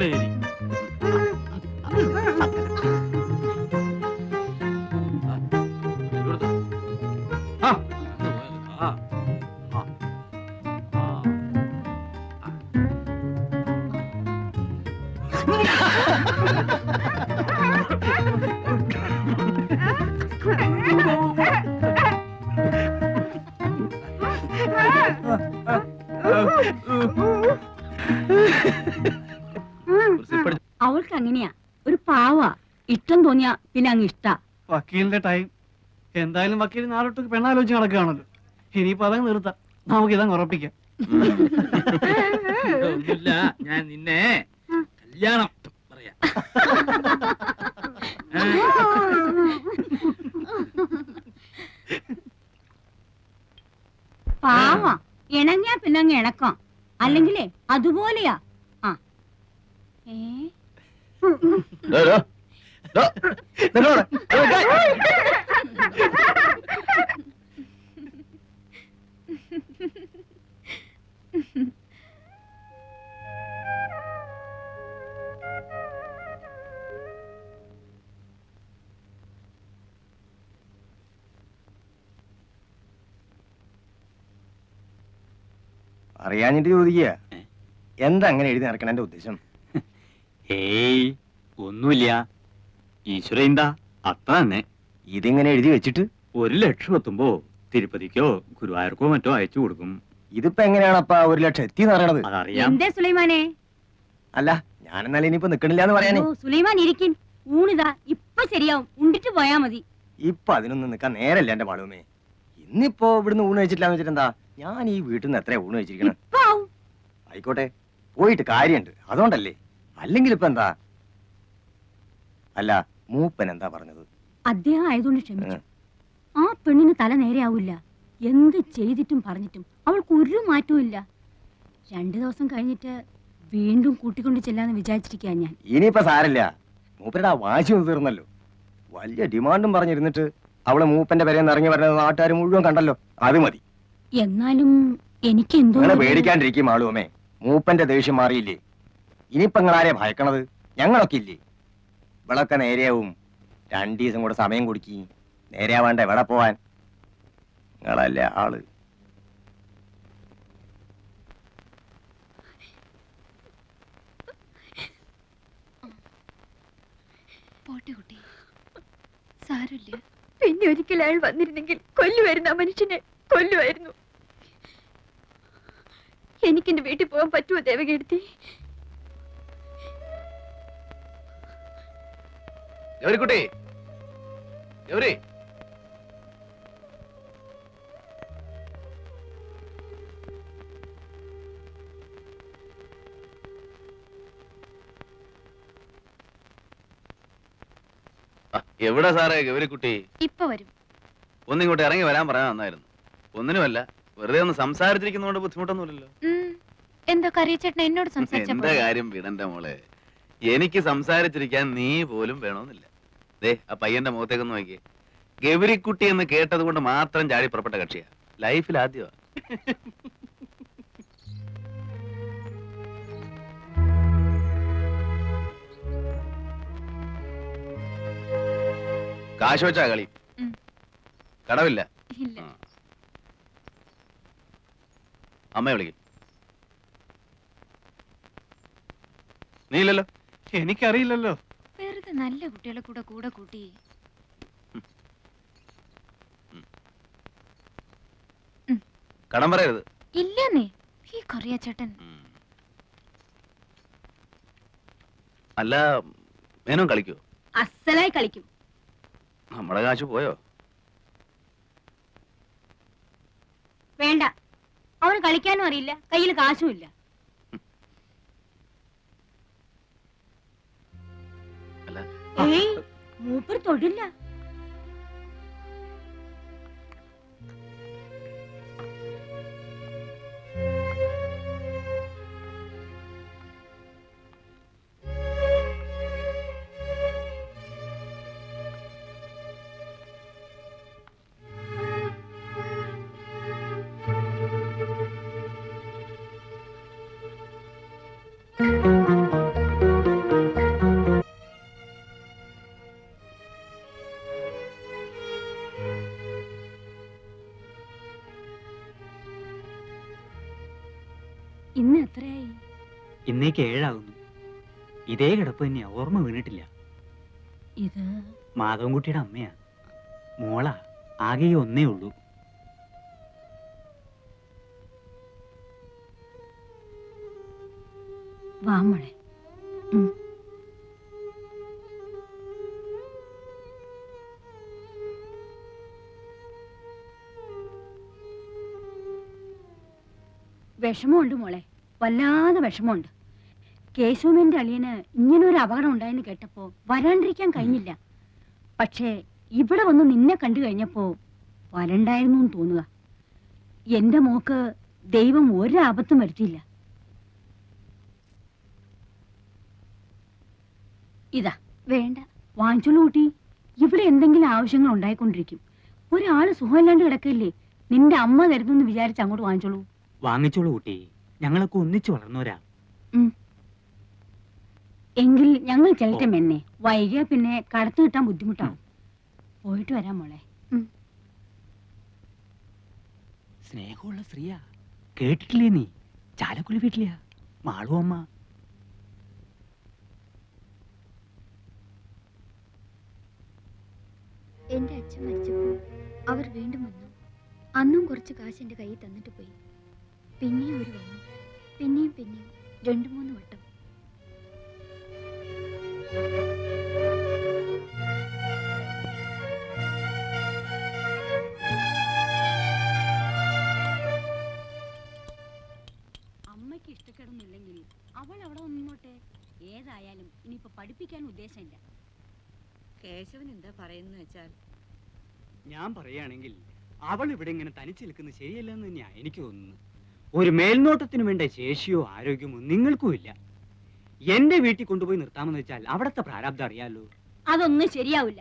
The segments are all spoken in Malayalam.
lady. തോന്നിയാ പിന്നെ അങ്ങ് ഇഷ്ട. വക്കീലിന്റെ ടൈം എന്തായാലും വക്കീൽ നാളൊട്ട് പെണ്ണാലോചിച്ച് നടക്കുകയാണല്ലോ. ഇനിയിപ്പോ അതങ്ങ് നിർത്താം. നമുക്ക് ഇതങ്ങ് ഉറപ്പിക്കാം. ഒന്നുമില്ല. ഞാൻ നിന്നെ കല്യാണം പറയാ? പാവാ. ഇണങ്ങിയാ പിന്നെ അങ്ങ് ഇണക്കാം. അല്ലെങ്കിലേ അതുപോലെയാ. ആ. ഏ. അറിയാഞ്ഞിട്ട് ചോദിക്കുക. എന്താ അങ്ങനെ എഴുതി നടക്കണ എന്റെ ഉദ്ദേശം? ഏയ് ഒന്നുമില്ല. ഈശ്വര എന്താ? അത്ര തന്നെ. ഇതിങ്ങനെ എഴുതി വെച്ചിട്ട് ഒരു ലക്ഷം എത്തുമ്പോ തിരുപ്പതിക്കോ ഗുരുവായൂർക്കോ മറ്റോ അയച്ചു കൊടുക്കും. ഇതിപ്പോ എങ്ങനെയാണപ്പാ ഒരു ലക്ഷം എത്തി എന്ന് പറയണത്? അതറിയാം. എന്തേ സുലൈമാനെ? അല്ല ഞാനെന്നാലും ഇനിയിപ്പോ നിക്കണില്ല എന്ന് പറയാനേ. ഓ, സുലൈമാൻ ഇരിക്കിൻ ഊണിതാ ഇപ്പൊ ശരിയാവും. ഉണ്ടിട്ട് പോയാ മതി. ഇപ്പൊ അതിനൊന്നും നിക്കാൻ നേരല്ല എന്റെ മാളുമേ ഇന്നിപ്പോ ഇവിടുന്ന് ഊണ് കഴിച്ചിട്ടില്ലാന്ന് വെച്ചിട്ട് എന്താ ഞാൻ ഈ വീട്ടിൽ നിന്ന് എത്ര ഊണ് കഴിച്ചിരിക്കണം? ഇപ്പൊ ആവും ആയിക്കോട്ടെ പോയിട്ട് കാര്യമുണ്ട് അതുകൊണ്ടല്ലേ. അല്ലെങ്കിൽ ഇപ്പൊ എന്താ? അല്ല മൂപ്പൻ എന്താ പറഞ്ഞത്? അദ്ദേഹം ആയതുകൊണ്ട് ക്ഷമിച്ചു. ആ പെണ്ണിന് തല നേരെയാവില്ല. എന്ത് ചെയ്തിട്ടും പറഞ്ഞിട്ടും അവൾക്ക് ഒരു മാറ്റവും ഇല്ല. രണ്ടു ദിവസം കഴിഞ്ഞിട്ട് വീണ്ടും കൂട്ടിക്കൊണ്ട് ചെല്ലാന്ന് വിചാരിച്ചിരിക്കാ ഞാൻ. ഇനിയിപ്പോ സാരല്ല മൂപ്പരുടെ ആ വാശി ഒന്ന് തീർന്നല്ലോ. വലിയ ഡിമാൻഡും പറഞ്ഞിരുന്നിട്ട് അവളെ മൂപ്പന്റെ പേരെന്ന് ഇറങ്ങി വരുന്നത് നാട്ടുകാർ മുഴുവൻ കണ്ടല്ലോ. അത് മതി. എന്നാലും എനിക്ക് എന്തോ പേടിക്കാണ്ടിരിക്കും ആളുമേ മൂപ്പന്റെ ദേഷ്യം മാറിയില്ലേ? ഇനിയിപ്പങ്ങളാരെ ഭയക്കണത്? ഞങ്ങളൊക്കെ ഇല്ലേ? ഇവളൊക്കെ നേരെയാവും. രണ്ടു ദിവസം കൂടെ സമയം കൊടുക്കി. നേരെയാവാണ്ട എവിടെ പോവാൻ? നിങ്ങളല്ലേ ആൾ. പോട്ടെ കുട്ടി. സാരമില്ല. പിന്നെ ഒരിക്കൽ അയാൾ വന്നിരുന്നെങ്കിൽ കൊല്ലുമായിരുന്നു ആ മനുഷ്യനെ. കൊല്ലുമായിരുന്നു. എനിക്കെന്റെ വീട്ടിൽ പോകാൻ പറ്റുമോ ദേവകീർത്തി? ഗൗരിക്കുട്ടി ഗൗരി എവിടെ സാറേ ഗൗരിക്കുട്ടി? ഇപ്പൊ വരും. ഒന്നിങ്ങോട്ട് ഇറങ്ങി വരാൻ പറയാൻ നന്നായിരുന്നു ഒന്നിനുമല്ല വെറുതെ ഒന്ന് സംസാരിച്ചിരിക്കുന്നതുകൊണ്ട് ബുദ്ധിമുട്ടൊന്നുമില്ലല്ലോ. എന്താ കറിയച്ചേട്ടൻ എന്നോട് സംസാരിച്ച എന്താ കാര്യം വിടണ്ട മോളെ? എനിക്ക് സംസാരിച്ചിരിക്കാൻ നീ പോലും വേണമെന്നില്ല. ദേ ആ പയ്യന്റെ മുഖത്തേക്കൊന്ന് നോക്കിയേ. ഗൗരിക്കുട്ടി എന്ന് കേട്ടത് കൊണ്ട് മാത്രം ചാടി പുറപ്പെട്ട കക്ഷിയാ. ലൈഫിൽ ആദ്യമാ. കാശ് വെച്ചാ കളി. കടവില്ല. അമ്മയെ വിളിക്കും. നീ ഇല്ലല്ലോ? എനിക്കറിയില്ലല്ലോ. നല്ല കുട്ടികളെ കൂടെ കൂടെ കൂട്ടി. കടം പറയരുത്. ഇല്ലെന്നേ. ഈ കൊറിയ ചേട്ടൻ അല്ല മേനോ കളിക്കോ? അസലായി കളിക്കും. നമ്മുടെ കാശ് പോയോ? വേണ്ട. അവന് കളിക്കാനും അറിയില്ല. കയ്യിൽ കാശും മൂപ്പർ തൊടില്ല. ഇന്നേക്ക് ഏഴാകുന്നു. ഇതേ കിടപ്പ് തന്നെയാ. ഓർമ്മ വീണിട്ടില്ല. ഇത്? മാധവൻകുട്ടിയുടെ അമ്മയാ. മോളാ. ആകെ ഈ ഒന്നേ ഉള്ളൂ. വിഷമമുണ്ട് മോളെ. വല്ലാതെ വിഷമമുണ്ട്. കേശവന്റെ അളിയന് ഇങ്ങനൊരു അപകടം ഉണ്ടായെന്ന് കേട്ടപ്പോ വരാണ്ടിരിക്കാൻ കഴിഞ്ഞില്ല. പക്ഷേ ഇവിടെ വന്ന് നിന്നെ കണ്ടു കഴിഞ്ഞപ്പോ വരണ്ടായിരുന്നു എന്ന് തോന്നുക. എന്റെ മോക്ക് ദൈവം ഒരാപത്തും വരുത്തിയില്ല. ഇതാ വേണ്ട. വാങ്ങിച്ചോളൂ കൂട്ടി. ഇവിടെ എന്തെങ്കിലും ആവശ്യങ്ങൾ ഉണ്ടായിക്കൊണ്ടിരിക്കും. ഒരാൾ സുഖമില്ലാണ്ട് കിടക്കില്ലേ? നിന്റെ അമ്മ തരുന്നെന്ന് വിചാരിച്ച് അങ്ങോട്ട് വാങ്ങിച്ചോളൂ. വാങ്ങിച്ചോളൂ കുട്ടി. ഞങ്ങളൊക്കെ ഒന്നിച്ചു വളർന്നവരാ. എങ്കിൽ ഞങ്ങൾ ചെല്ലട്ടെ മെന്നെ. വൈകിയ പിന്നെ കടത്തു കിട്ടാൻ ബുദ്ധിമുട്ടാവും. പോയിട്ട് വരാം മോളെ. സ്നേഹമുള്ള സ്ത്രീയാ. കേട്ടിട്ടില്ലേ നീ? ചാലക്കുളി വീട്ടിലെയാ. മാളു അമ്മ. എന്റെ അച്ഛൻ മരിച്ചപ്പോൾ അവർ വീണ്ടും വന്നു. അന്നും കുറച്ച് കാശ് എന്റെ കയ്യിൽ തന്നിട്ട് പോയി. പിന്നെയും ഒരു വന്നു പിന്നെയും പിന്നെയും രണ്ടു മൂന്ന് വട്ടം. അമ്മയ്ക്ക് ഇഷ്ടക്കേടൊന്നുമില്ലെങ്കിൽ അവൾ അവിടെ നിന്നോട്ടെ ഏതായാലും ഇനിയിപ്പോ പഠിപ്പിക്കാൻ ഉദ്ദേശമില്ല. കേശവൻ എന്താ പറയുന്ന വെച്ചാൽ ഞാൻ പറയുകയാണെങ്കിൽ അവൾ ഇവിടെ ഇങ്ങനെ തനിച്ച് നിൽക്കുന്നത് ശരിയല്ലെന്ന് തന്നെയാ എനിക്ക് തോന്നുന്നു ഒരു മേൽനോട്ടത്തിന് വേണ്ട ശേഷിയോ ആരോഗ്യമോ നിങ്ങൾക്കും ഇല്ല എന്റെ വീട്ടിൽ കൊണ്ടുപോയി നിർത്താമെന്ന് വെച്ചാൽ അവിടത്തെ പ്രാരാബ്ദം അറിയാലോ? അതൊന്നും ശരിയാവില്ല.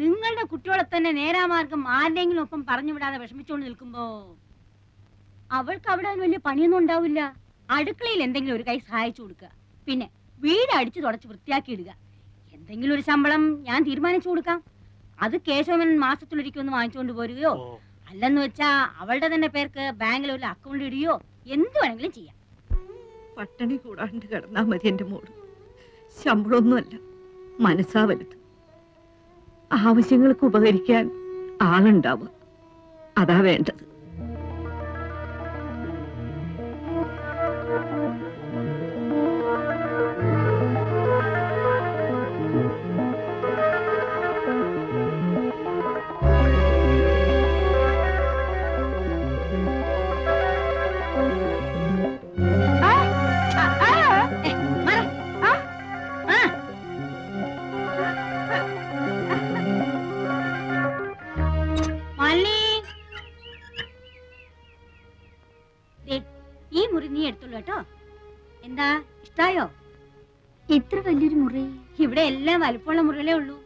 നിങ്ങളുടെ കുട്ടികളെ തന്നെ നേരാമാർഗം ആരുടെങ്കിലും ഒപ്പം പറഞ്ഞു വിടാതെ വിഷമിച്ചുകൊണ്ട് നിൽക്കുമ്പോ അവൾക്ക് അവിടെ വലിയ പണിയൊന്നും ഉണ്ടാവില്ല. അടുക്കളയിൽ എന്തെങ്കിലും ഒരു കൈ സഹായിച്ചു കൊടുക്കുക. പിന്നെ വീട് അടിച്ചു തുടച്ച് വൃത്തിയാക്കി ഇടുക എന്തെങ്കിലും ഒരു ശമ്പളം ഞാൻ തീരുമാനിച്ചു കൊടുക്കാം. അത് കേശവൻ മാസത്തിലൊരിക്കൽ ഒന്ന് വാങ്ങിച്ചുകൊണ്ട് പോരുകയോ അല്ലെന്ന് വെച്ചാ അവളുടെ തന്നെ പേർക്ക് ബാങ്കിൽ ഒരു അക്കൗണ്ട് ഇടുകയോ എന്ത് വേണമെങ്കിലും ചെയ്യാം. പട്ടിണി കൂടാണ്ട് കിടന്നാ മതി എന്റെ മോൾ. ശമ്പളമൊന്നുമല്ല മനസ്സാ വലുത്. ആവശ്യങ്ങൾക്ക് ഉപകരിക്കാൻ ആളുണ്ടാവുക. അതാ വേണ്ടത്. എന്താ ഇഷ്ടായോ? എത്ര വലിയൊരു മുറി. ഇവിടെ എല്ലാം വലുപ്പമുള്ള മുറികളേ ഉള്ളൂ.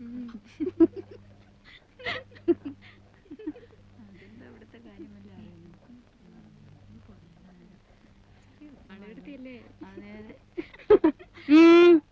ഉം. ഗൗരിക്കുട്ടി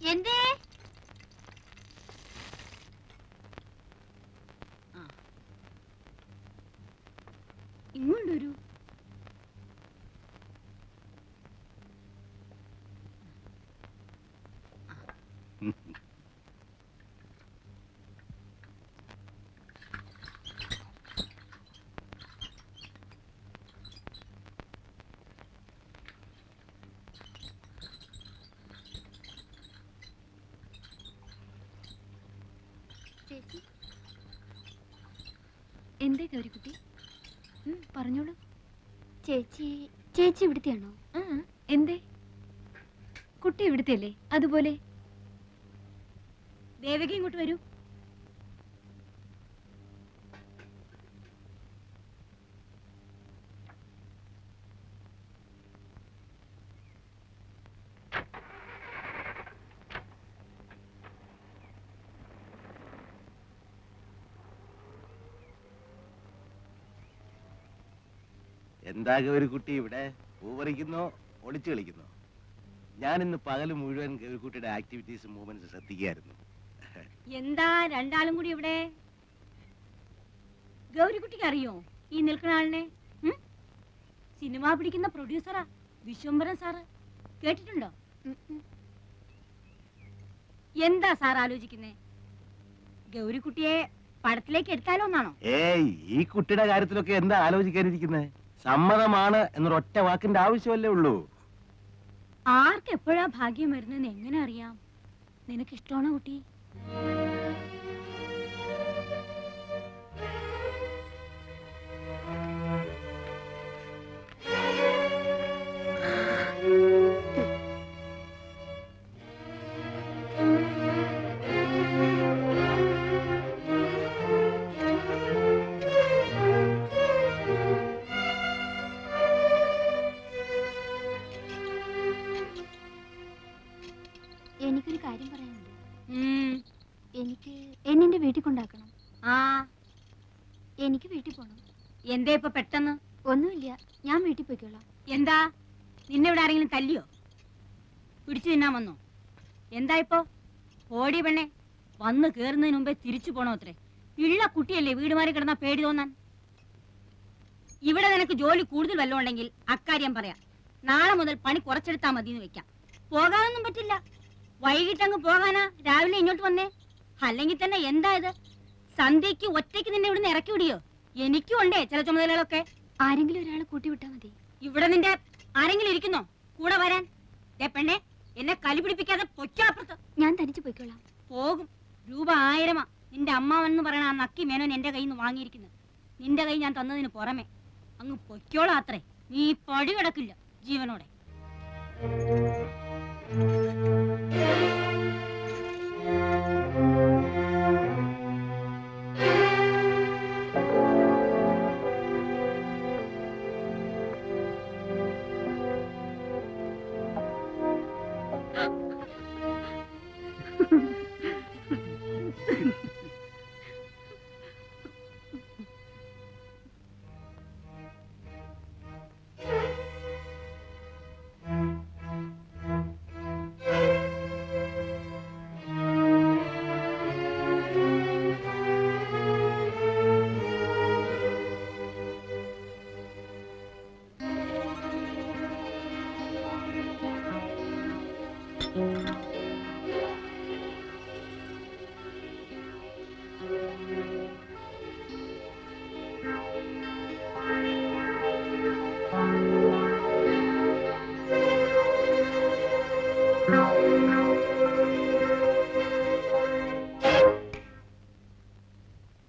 എന്തേ ഇങ്ങോട്ട് വരൂ എന്തേ ഗൗരിക്കുട്ടി പറഞ്ഞോളൂ. ചേച്ചി ചേച്ചി ഇവിടുത്തെയാണോ? എന്തേ? കുട്ടി ഇവിടുത്തെയല്ലേ? അതുപോലെ. ദേവകി ഇങ്ങോട്ട് വരൂ. എന്താ ഒരു കുട്ടി ഇവിടെ പൂവറിക്കുന്നോ ഒളിച്ചു കളിക്കുന്നോ. ഞാൻ ഇന്ന് പകൽ മുഴുവൻ ഗൗരിക്കുട്ടിയുടെ ആക്ടിവിറ്റീസ് മൂവ്മെന്റ്സ് ശ്രദ്ധിക്കുകയായിരുന്നു. എന്താ രണ്ടാളും കൂടി ഇവിടെ? ഗൗരിക്കുട്ടിക്ക് അറിയോ ഈ നിൽക്കുന്ന ആളിനെ? സിനിമ പിടിക്കുന്ന പ്രൊഡ്യൂസറാ വിശ്വംബരൻ സാറ്. കേട്ടിട്ടുണ്ടോ. എന്താ സാർ ആലോചിക്കുന്നേ? ഗൗരിക്കുട്ടിയെ പടത്തിലേക്ക് എടുത്താലോ എന്നാണോ? ഏയ് ഈ കുട്ടിയുടെ കാര്യത്തിലൊക്കെ എന്താ ആലോചിക്കാനിരിക്കുന്നത് സമ്മതമാണ് എന്നൊരൊറ്റ വാക്കിന്റെ ആവശ്യമല്ലേ ഉള്ളൂ. ആർക്കെപ്പോഴാ ഭാഗ്യം വരുന്നതെന്ന് എങ്ങനെ അറിയാം? നിനക്കിഷ്ടമാണോ കുട്ടി? വീട്ടിൽ കൊണ്ടാക്കണം ആ. എനിക്ക് വീട്ടിൽ പോകണം എന്തേ ഇപ്പൊ പെട്ടെന്ന്? ഒന്നുമില്ല. ഞാൻ വീട്ടിൽ പോയിക്കോളാം. എന്താ? നിന്നെ ഇവിടെ ആരെങ്കിലും തല്ലിയോ? പിടിച്ചു തിന്നാൻ വന്നോ? എന്താ ഇപ്പോ? ഓടി പെണ്ണെ വന്ന് കേറുന്നതിന് മുമ്പേ തിരിച്ചു പോണോ അത്രേ? ഇള്ള കുട്ടിയല്ലേ വീട് മാറി കിടന്നാ പേടി തോന്നാൻ? ഇവിടെ നിനക്ക് ജോലി കൂടുതൽ വല്ലതും ഉണ്ടെങ്കിൽ അക്കാര്യം പറയാം. നാളെ മുതൽ പണി കുറച്ചെടുത്താ മതി എന്ന് വെക്കാം. പോകാനൊന്നും പറ്റില്ല. വൈകിട്ടങ്ങ് പോകാനാ രാവിലെ ഇങ്ങോട്ട് വന്നേ? അല്ലെങ്കിൽ തന്നെ എന്താ ഇത്? സന്ധ്യക്ക് ഒറ്റയ്ക്ക് നിന്നെ ഇവിടുന്ന് ഇറക്കി വിടിയോ? എനിക്കും ഉണ്ടേ ചില ചുമതലകളൊക്കെ. ആരെങ്കിലും ഒരാളെ കൂട്ടി വിട്ടാ മതി. ഇവിടെ നിന്റെ ആരെങ്കിലും ഇരിക്കുന്നോ? കൂടെ വരാൻ. പെണ്ണെ എന്നെ കലി പിടിപ്പിക്കാതെ പൊയ്ക്കാപ്പുറത്ത് ഞാൻ തനിച്ച് പോയിക്കോളാം. പോകും. രൂപ ആയിരമാ. നിന്റെ അമ്മാവെന്ന് പറയണ ആ നക്കി മേനോൻ എന്റെ കയ്യിൽ നിന്ന് വാങ്ങിയിരിക്കുന്നത് നിന്റെ കൈ ഞാൻ തന്നതിന് പുറമെ അങ്ങ് പൊയ്ക്കോളാ അത്രേ. നീ പടി കിടക്കില്ല ജീവനോടെ. ആ